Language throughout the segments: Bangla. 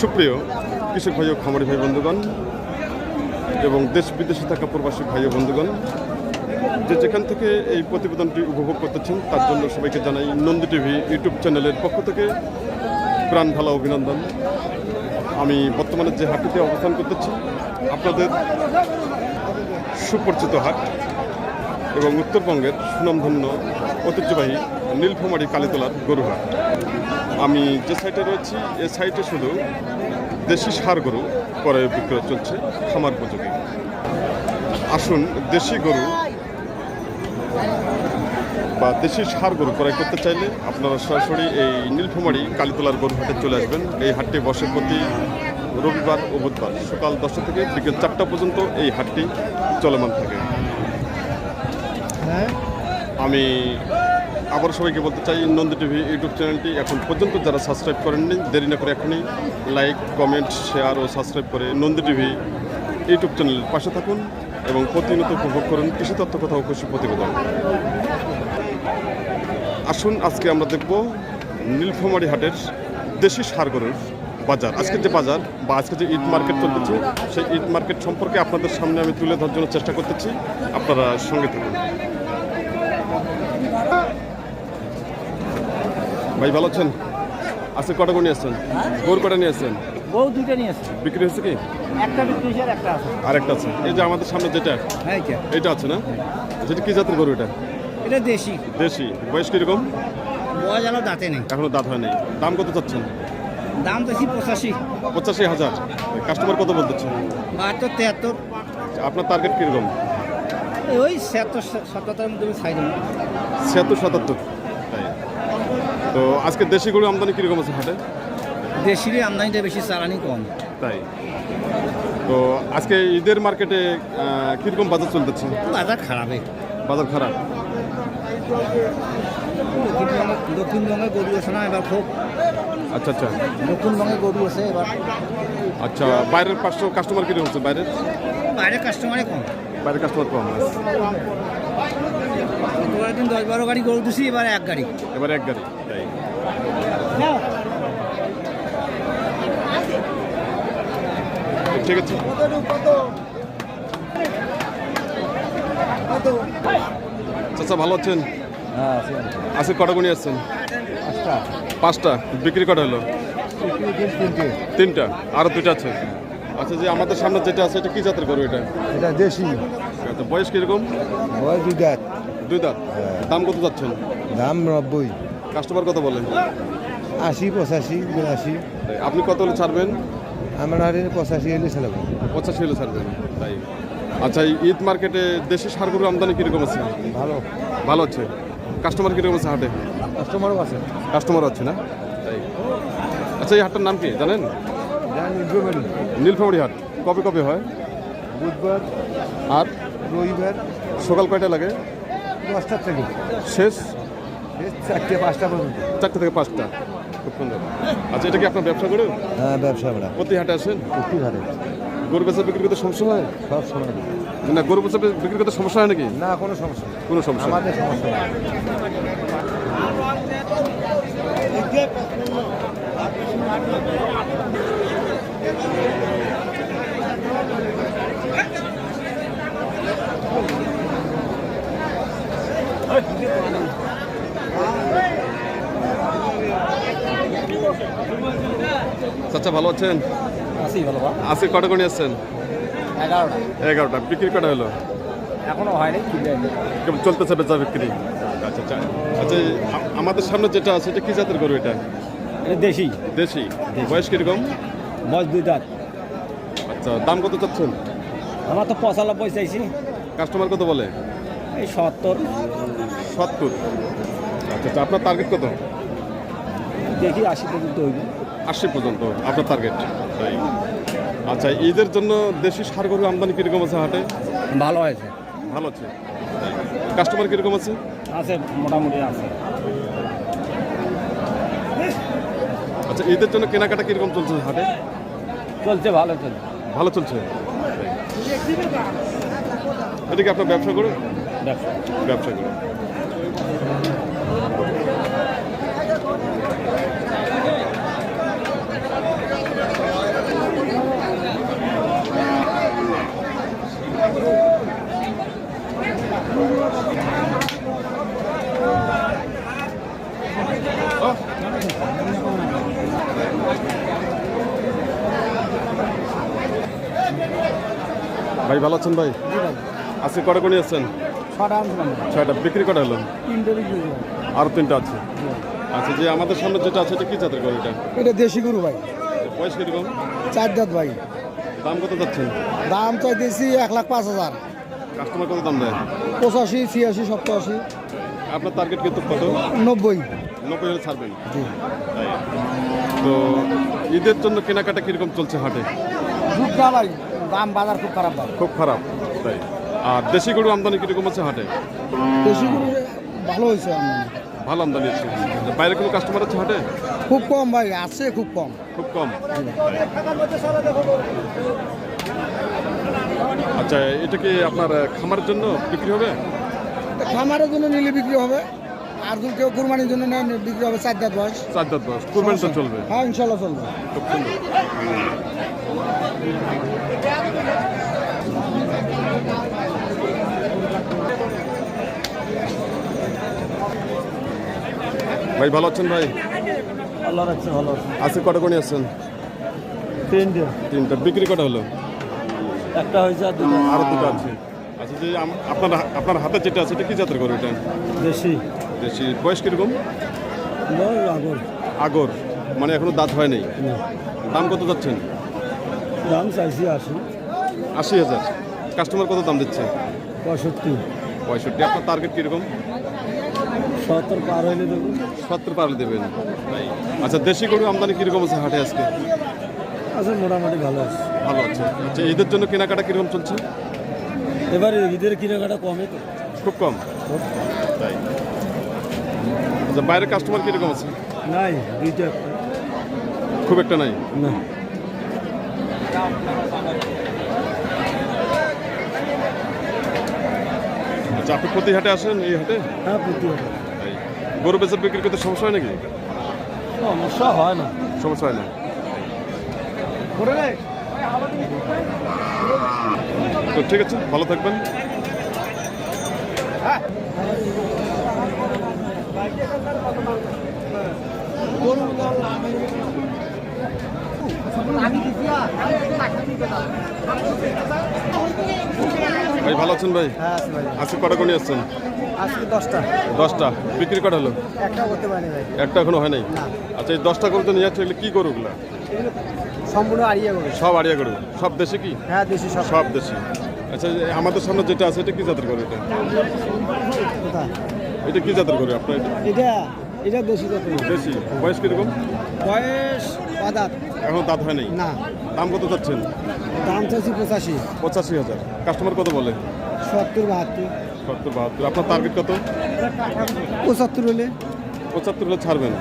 সুপ্রিয় কৃষক ভাই ও খামারি ভাই বন্ধুগণ এবং দেশ বিদেশে থাকা প্রবাসী ভাই ও বন্ধুগণ, যে যেখান থেকে এই প্রতিবেদনটি উপভোগ করতেছেন, তার জন্য সবাইকে জানাই নন্দী টিভি ইউটিউব চ্যানেলের পক্ষ থেকে প্রাণ ভালা অভিনন্দন। আমি বর্তমানে যে হাটটিতে অবস্থান করতেছি, আপনাদের সুপরিচিত হাট এবং উত্তরবঙ্গের সুনামধন্য ঐতিহ্যবাহী নীলফামারী কালীতলার গরুহাট। আমি যে সাইটে রয়েছি, এ সাইটে শুধু দেশি সার গরু ক্রয় বিক্রয় চলছে খামার উপযোগী। আসুন, দেশি গরু বা দেশি সার গরু ক্রয় করতে চাইলে আপনারা সরাসরি এই নীলফামারী কালীতলার গরু হাটে চলে আসবেন। এই হাটটি বসে প্রতি রবিবার ও বুধবার সকাল দশটা থেকে বিকেল চারটা পর্যন্ত এই হাটটি চলমান থাকে। আমি আবার সবাইকে বলতে চাই, নন্দী টিভি ইউটিউব চ্যানেলটি এখন পর্যন্ত যারা সাবস্ক্রাইব করেননি, দেরি না করে এখনই লাইক কমেন্ট শেয়ার ও সাবস্ক্রাইব করে নন্দী টিভি ইউটিউব চ্যানেলের পাশে থাকুন এবং প্রতিনিয়ত উপভোগ করুন কৃষি তথ্য কথা ও কৃষি প্রতিবেদন। আসুন, আজকে আমরা দেখব নীলফামারী হাটের দেশি সার গরুর বাজার। আজকের যে বাজার বা আজকে যে ঈদ মার্কেট চলতেছে, সেই ঈদ মার্কেট সম্পর্কে আপনাদের সামনে আমি তুলে ধরার জন্য চেষ্টা করতেছি। আপনারা সঙ্গে থাকুন। ভাই ভালো আছেন? আজকে কটা করে নিয়ে আসছেন? গরু কটা নিয়ে আসছেন? বউ দুইটা নিয়ে আসছে। বিক্রি হয়েছে কি? একটা বিক্রি হয়েছে আর একটা আছে। আরেকটা আছে। এই যে আমাদের সামনে যেটা হ্যাঁ এটা আছে না? যেটা কি জাতের গরু এটা? এটা দেশি। দেশি। বয়স কীরকম? বয়স আলো দাঁতে নেই। এখনও দাঁত হয়নি দাম কত চাচ্ছেন? দাম বেশি পঁচাশি। পঁচাশি হাজার। কাস্টমার কত বলতেছে বাহাত্তর তেহাত্তর। আপনার টার্গেট কীরকম? ওই ছিয়াত্তর সত্তরের মধ্যে দেবো। ছিয়াত্তর সাতাত্তর। তো আজকে দেশি গরু আমদানি কীরকম আছে হাটে? দেশিরই আমদানিটা বেশি চালানি কম। তাই। তো আজকে ঈদের মার্কেটে কীরকম বাজার চলতেছে? বাজার খারাপই বাজার খারাপ? দক্ষিণবঙ্গে গরু আছে না এবার খুব। আচ্ছা আচ্ছা। দক্ষিণবঙ্গে গরু আছে এবার। আচ্ছা বাইরের পাঁচশো কাস্টমার কীরকম হচ্ছে বাইরের? বাইরে কাস্টমারে কম। বাইরের কাস্টমার কম দিন দশ বারো গাড়ি গরু দিছি এবার এক গাড়ি। এবার এক গাড়ি তাই। ঠিক আছে। চাচা ভালো আছেন? হ্যাঁ আজকে কটা গুণি আসছেন? পাঁচটা। বিক্রি কটা হলো? তিনটা। আরও দুইটা আছে? আচ্ছা যে আমাদের সামনে যেটা আছে এটা কি জাতের গরু এটা? এটা দেশি। আচ্ছা, বয়স কীরকম? বয়স দুই দুই দাঁত? দাম কত যাচ্ছেন? দাম নব্বই। কাস্টমার কত বলেন? আশি পঁচাশি বিরাশি। আপনি কত হলে ছাড়বেন? আমার পঁচাশি এলে চালাবো পঁচাশি হলে ছাড়বেন তাই। আচ্ছা ঈদ মার্কেটে দেশি সার গরুর আমদানি কীরকম আছে? ভালো। ভালো আছে। কাস্টমার কীরকম আছে হাটে? কাস্টমারও আছে। কাস্টমার আছে না? তাই। আচ্ছা এই হাটটার নাম কি জানেন? নীলফামারি। হাট। কবে কবে হয়? বুধবার আর? রবিবার। সকাল কয়টা লাগে? দশটার থেকে। শেষ? চারটে পাঁচটা পর্যন্ত। চারটে থেকে পাঁচটা খুব সুন্দর। আচ্ছা এটা কি আপনার ব্যবসা করে? হ্যাঁ ব্যবসা আমরা প্রতি হাটে আসেন? প্রতি হারে গরু বেচা বিক্রি করতে সমস্যা হয়? সব সময়। না গরু বেচা বিক্রি করতে সমস্যা হয় নাকি? না কোনো সমস্যা কোনো সমস্যা আমাদের সমস্যা নেই। চাচা ভালো আছেন? আসি ভালো বা কটা করে আসছেন? এগারোটা। এগারোটা। বিক্রি কটা হলো? এখনও হয়নি চলতেছে বেচা বিক্রি? আচ্ছা আচ্ছা। আচ্ছা আমাদের সামনে যেটা আছে এটা কি জাতের গরু এটা? এটা দেশি। দেশি। বয়স কীরকম? বয়স দুই দাঁত। আচ্ছা দাম কত চাচ্ছেন? আমার তো পঁচানব্বই চাইছি। কাস্টমার কত বলে? এই সত্তর। সত্তর। আচ্ছা আচ্ছা আপনার টার্গেট কত? দেখি আশি পর্যন্ত হইব। আশি পর্যন্ত আপনার টার্গেট আচ্ছা ঈদের জন্য দেশি সার গরু আমদানি কীরকম আছে হাটে? ভালো হয়েছে। ভালো আছে। কাস্টমার কীরকম আছে? আছে মোটামুটি আছে। আচ্ছা ঈদের জন্য কেনাকাটা কীরকম চলছে হাটে? চলছে ভালো চলছে। ভালো চলছে? এটা কি আপনার ব্যবসা করে? ব্যবসা। ব্যবসা করে। ভাই ভালো আছেন ভাই? আজকে কটা করে আসছেন ছটা বিক্রি কটা হলো? বিক্রি আরও তিনটা আছে। আচ্ছা যে আমাদের সামনে যেটা আছে এটা কি জাতের গরু এটা? এটা দেশি গরু ভাই। বয়স কীরকম? চার দাঁত ভাই। দাম কত যাচ্ছেন? দাম চাইতেছি এক লাখ পাঁচ হাজার। কাস্টমার কত দাম দেয়? পঁচাশি ছিয়াশি সপ্তাশি আপনার টার্গেট কিন্তু কত? নব্বই। নব্বই হলে ছাড়বেন। জি। তো ঈদের জন্য কেনাকাটা কীরকম চলছে হাটে? দুধটা ভাই। দাম বাজার খুব খারাপ ভাই। খুব খারাপ। তাই। আর দেশি গরু আমদানি কীরকম আছে হাটে? দেশি গরু ভালো হয়েছে। ভালো আমদানি আছে বাইরে কোনো কাস্টমার আছে হাটে? খুব কম ভাই আছে খুব কম। খুব কম। আচ্ছা এটা কি আপনার খামারের জন্য বিক্রি হবে? খামারের জন্য নিলে বিক্রি হবে। আর যদি কেউ কুরবানির জন্য নেয় বিক্রি হবে চার দাঁত বয়স। চার দাঁত দশ কুরবানিটা চলবে। হ্যাঁ ইনশাল্লাহ চলবে। খুব সুন্দর। ভাই ভালো আছেন ভাই? আল্লাহ রাখছে ভালো আছে। আজকে কটা কোনি আছেন তিনটে। তিনটা। বিক্রি কটা হলো? একটা হয়েছে আর দুটো। আরও দুটো আছে। আচ্ছা যে আপনার আপনার হাতে যেটা আছে এটা কি জাতের গরু এটা? দেশি। দেশি। বয়স কীরকম? আগর। আগর। মানে এখনও দাঁত হয় নাই? দাম কত যাচ্ছেন? দাম চাইছি আশি। আশি হাজার। কাস্টমার কত দাম দিচ্ছে? পঁয়ষট্টি। পঁয়ষট্টি। আপনার টার্গেট কীরকম? সত্তর পার হইলে দেবো। সত্তর পারলে দেবেন? আচ্ছা দেশি গরু আমদানি কীরকম আছে হাটে আজকে? আচ্ছা মোটামুটি ভালো আছে। ভালো আছে। আচ্ছা ঈদের জন্য কেনাকাটা কীরকম চলছে? এবারে ঈদের কেনাকাটা কমে তো। খুব কম? তাই। আচ্ছা বাইরের কাস্টমার কীরকম আছে? নাই দুইটা খুব একটা নাই? না। আচ্ছা আপনি প্রতি হাটে আসেন এই হাটে? হ্যাঁ প্রতি তাই গরু বেচার বিক্রি করতে সমস্যা হয় নাকি? সমস্যা হয় না। সমস্যা হয় না? তো ঠিক আছে ভালো থাকবেন। ভাই ভালো আছেন ভাই? হ্যাঁ আজকে কটা কোনি আসছেন আজকে দশটা। দশটা। বিক্রি কটা হলো? একটা করতে পারিনি ভাই। একটা এখনও হয় নাই? আচ্ছা এই দশটা গরু তো নিয়ে যাচ্ছে এগুলো কি গরুগুলা সম্পূর্ণ আড়িয়ে করে সব আড়িয়া গরু? সব দেশে কি? হ্যাঁ দেশি সব। সব দেশি। আচ্ছা আমাদের সামনে যেটা আছে এটা কি জাতের গরু এটা? কোথায়? এটা কি জাতের গরু আপনার এটা? এটা এটা দেশি কত দেশি। বয়স কীরকম? বয়স বাদাত এখন দাঁত হয় নাই? না। দাম কত চাচ্ছেন? দাম চাইছি পঁচাশি। পঁচাশি হাজার। কাস্টমার কত বলে? সত্তর বাহাত্তর। সত্তর বাহাত্তর। আপনার টার্গেট কত? পঁচাত্তর হলে। পঁচাত্তর হলে ছাড়বেন।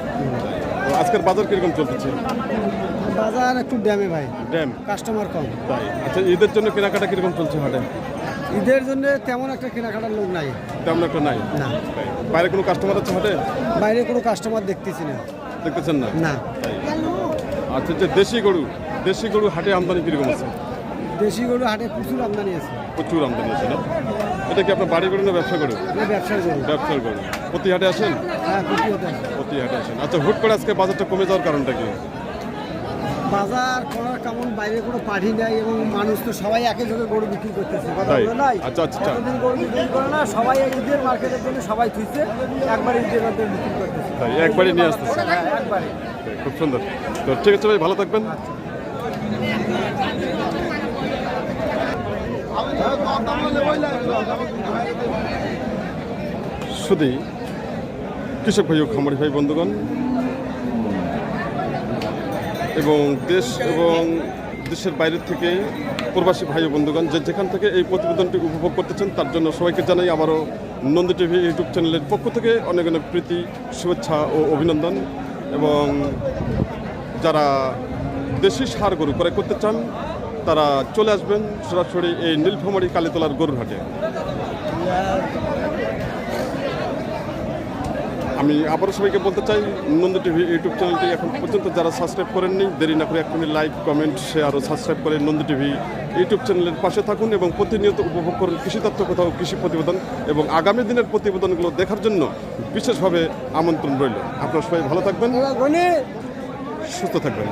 আজকের বাজার কীরকম চলতেছে? বাজার একটু ড্যামে ভাই। ড্যাম? কাস্টমার কম। তাই। আচ্ছা ঈদের জন্য কেনাকাটা কীরকম চলছে হাটে? ঈদের জন্য তেমন একটা কেনাকাটার লোক নাই। তেমন একটা নাই? না। বাইরে কোনো কাস্টমার আছে হাটে? বাইরে কোনো কাস্টমার দেখতেছি না। দেখতেছেন না? না। আচ্ছা যে দেশি গরু দেশি গরু হাটে আমদানি কীরকম আছে? দেশি গরু হাটে প্রচুর আমদানি আছে। প্রচুর আমদানি আছে না? এটা কি আপনার বাড়ি গরু না ব্যবসা গরু ব্যবসার গরু প্রতি হাটে আসেন? হ্যাঁ। প্রতি হাটে আসেন। আচ্ছা হুট করে আজকে বাজারটা কমে যাওয়ার কারণটা কি? বাজার করার কেমন বাইরে কোনো পাঠি নাই এবং মানুষ তো সবাই একই জায়গায় গরু বিক্রি করতেছে। আচ্ছা, আচ্ছা, আচ্ছা। গরু বিক্রি করে না সবাই ঈদের মার্কেটের জন্য সবাই থুইছে একবার ঈদের মধ্যে বিক্রি করতেছে। তাই একবারই নিয়ে আসতেছে। হ্যাঁ একবারে। খুব সুন্দর। তো ঠিক আছে ভাই ভালো থাকবেন। শুধু কৃষক ভাই ও খামারি ভাই, বন্ধুগণ, এবং দেশ এবং দেশের বাইরে থেকে প্রবাসী ভাই বন্ধুগণ, যে যেখান থেকে এই প্রতিবেদনটি উপভোগ করতেছেন, তার জন্য সবাইকে জানাই আবারও নন্দী টিভি ইউটিউব চ্যানেলের পক্ষ থেকে অনেক অনেক প্রীতি, শুভেচ্ছা ও অভিনন্দন। এবং যারা দেশি সার গরু ক্রয় করতে চান তারা চলে আসবেন সরাসরি এই নীলফামারী কালীতলার গরুর হাটে আমি আবারও সবাইকে বলতে চাই নন্দ টিভি ইউটিউব চ্যানেলটি এখন পর্যন্ত যারা সাবস্ক্রাইব করেননি দেরি না করে এখনই লাইক কমেন্ট শেয়ার ও সাবস্ক্রাইব করে নন্দ টিভি ইউটিউব চ্যানেলের পাশে থাকুন এবং প্রতিনিয়ত উপভোগ করুন কৃষি তথ্য কোথাও কৃষি প্রতিবেদন এবং আগামী দিনের প্রতিবেদনগুলো দেখার জন্য বিশেষভাবে আমন্ত্রণ রইল। আপনারা সবাই ভালো থাকবেন সুস্থ থাকবেন।